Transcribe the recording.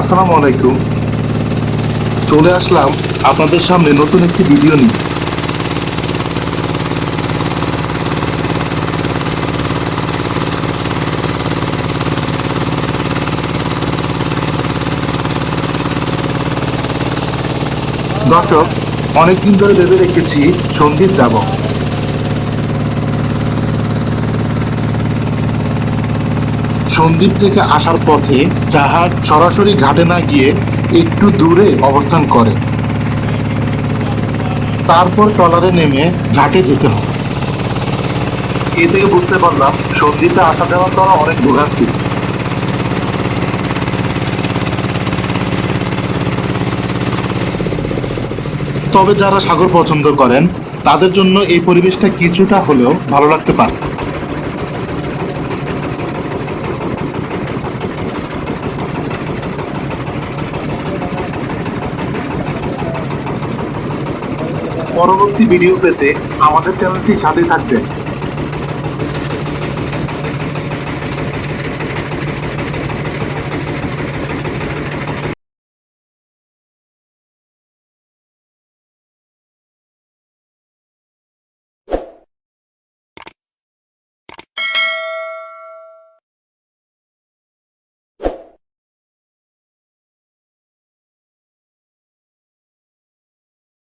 আসসালামু আলাইকুম। চলে আসলাম আপনাদের সামনে নতুন একটি ভিডিও নিয়ে। দর্শক, অনেকদিন ধরে ভেবে রেখেছি সন্দীপ যাব সন্দ্বীপ থেকে আসার পথে জাহাজ সরাসরি ঘাটে না গিয়ে একটু দূরে অবস্থান করে। তারপর ট্রলারে নেমে ঘাটে যেতে হবে এ থেকে বুঝতে পারলাম, সন্দ্বীপে আসা যাওয়া করা অনেক ভোগান্তি তবে যারা সাগর পছন্দ করেন, তাদের জন্য এই পরিবেশটা কিছুটা হলেও ভালো লাগতে পারে। পরবর্তী ভিডিও পেতে আমাদের চ্যানেলটি সাথে থাকবেন।